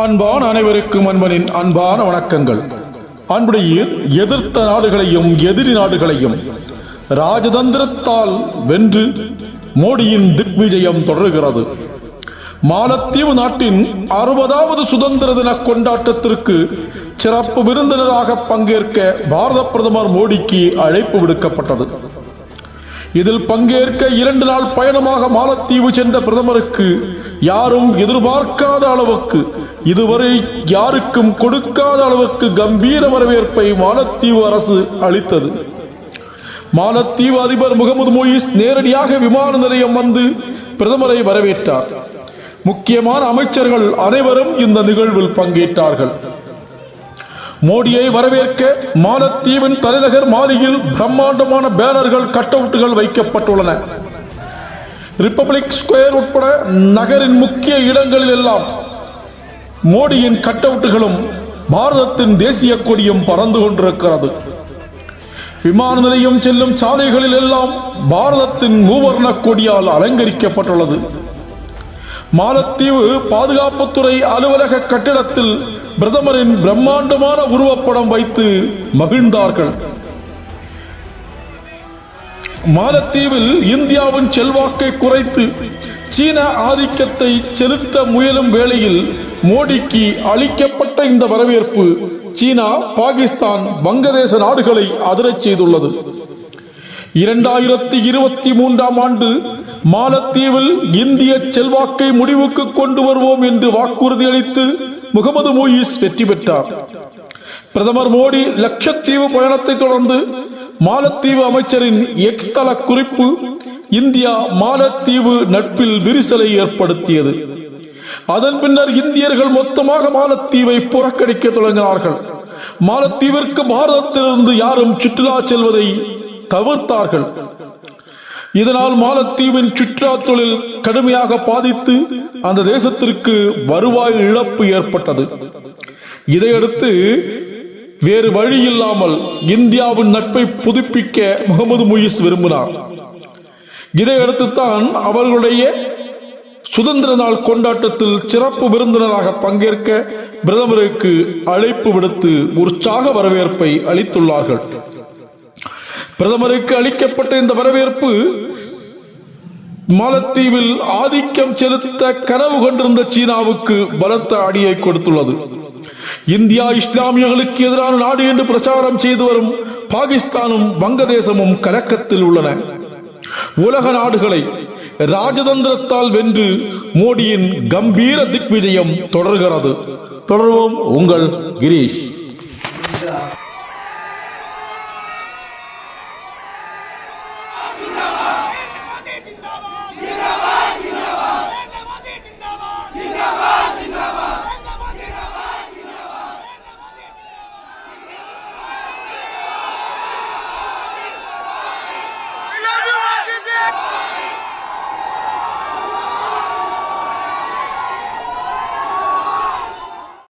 அன்பான அனைவருக்கும் அன்பனின் அன்பான வணக்கங்கள். அன்புடைய எதிர்த்த நாடுகளையும் எதிரி நாடுகளையும் ராஜதந்திரத்தால் வென்று மோடியின் திக்விஜயம் தொடர்கிறது. மாலத்தீவு நாட்டின் அறுபதாவது சுதந்திர தின கொண்டாட்டத்திற்கு சிறப்பு விருந்தினராக பங்கேற்க பாரத பிரதமர் மோடிக்கு அழைப்பு விடுக்கப்பட்டது. இதில் பங்கேற்க இரண்டு நாள் பயணமாக மாலத்தீவு சென்ற பிரதமருக்கு யாரும் எதிர்பார்க்காத அளவுக்கு இதுவரை யாருக்கும் கொடுக்காத அளவுக்கு கம்பீர வரவேற்பை மாலத்தீவு அரசு அளித்தது. மாலத்தீவு அதிபர் முகமது மொயிஸ் நேரடியாக விமான நிலையம் வந்து பிரதமரை வரவேற்றார். முக்கியமான அமைச்சர்கள் அனைவரும் இந்த நிகழ்வில் பங்கேற்றார்கள். மோடியை வரவேற்க மாலத்தீவின் தலைநகர் மாலியில் பிரம்மாண்டமான பேனர்கள் கட்டவுட்டுகள் வைக்கப்பட்டுள்ளன. ரிப்பப்ளிக் ஸ்கொயர் உட்பட நகரின் முக்கிய இடங்களில் எல்லாம் மோடியின் கட்டவுட்டுகளும் பாரதத்தின் தேசிய கொடியும் பறந்து கொண்டிருக்கிறது. விமான நிலையம் செல்லும் சாலைகளில் எல்லாம் பாரதத்தின் மூவர்ண கொடியால் அலங்கரிக்கப்பட்டுள்ளது. மாலத்தீவு பாதுகாப்புத்துறை அலுவலக கட்டிடத்தில் பிரதமரின் பிரம்மாண்டமான உருவப்படம் வைத்து மகிழ்ந்தார்கள். மாலத்தீவில் இந்தியாவின் செல்வாக்கை குறைத்து சீன ஆதிக்கத்தை செலுத்த முயலும் வேளையில் மோடிக்கு அளிக்கப்பட்ட இந்த வரவேற்பு சீனா பாகிஸ்தான் வங்கதேச நாடுகளை அதிரச் செய்துள்ளது. இரண்டாயிரத்தி இருபத்தி மூன்றாம் ஆண்டு மாலத்தீவில் இந்திய செல்வாக்கை முடிவுக்கு கொண்டு வருவோம் என்று வாக்குறுதி அளித்து முகமது மூயிஸ் வெற்றி பெற்றார். பிரதமர் மோடி லட்சத்தீவு பயணத்தை தொடர்ந்து மாலத்தீவு அமைச்சரின் எக்ஸ் தள குறிப்பு இந்தியா மாலத்தீவு நட்பில் விரிசலை ஏற்படுத்தியது. அதன் பின்னர் இந்தியர்கள் மொத்தமாக மாலத்தீவை புறக்கணிக்க தொடங்கினார்கள். மாலத்தீவிற்கு பாரதத்திலிருந்து யாரும் சுற்றுலா செல்வதை தவிர்த்தார்கள். இதனால் மாலத்தீவின் சுற்றுலா தொழில் கடுமையாக பாதித்து அந்த தேசத்திற்கு வருவாய் இழப்பு ஏற்பட்டது. இதையடுத்து வேறு வழி இல்லாமல் இந்தியாவின் நட்பை புதுப்பிக்க முகமது முயிஸ் விரும்பினார். இதையடுத்து தான் அவர்களுடைய சுதந்திர நாள் கொண்டாட்டத்தில் சிறப்பு விருந்தினராக பங்கேற்க பிரதமருக்கு அழைப்பு விடுத்து உற்சாக வரவேற்பை அளித்துள்ளார்கள். பிரதமருக்கு அளிக்கப்பட்ட இந்த வரவேற்பு மாலத்தீவில் ஆதிக்கம் செலுத்த கனவு கொண்டிருந்த சீனாவுக்கு பலத்த அடியை கொடுத்துள்ளது. இந்தியா இஸ்லாமியர்களுக்கு எதிரான நாடு என்று பிரச்சாரம் செய்து வரும் பாகிஸ்தானும் வங்கதேசமும் கலக்கத்தில் உள்ளன. உலக நாடுகளை ராஜதந்திரத்தால் வென்று மோடியின் கம்பீர திக்விஜயம் தொடர்கிறது. தொடர்வோம் உங்கள் கிரீஷ்.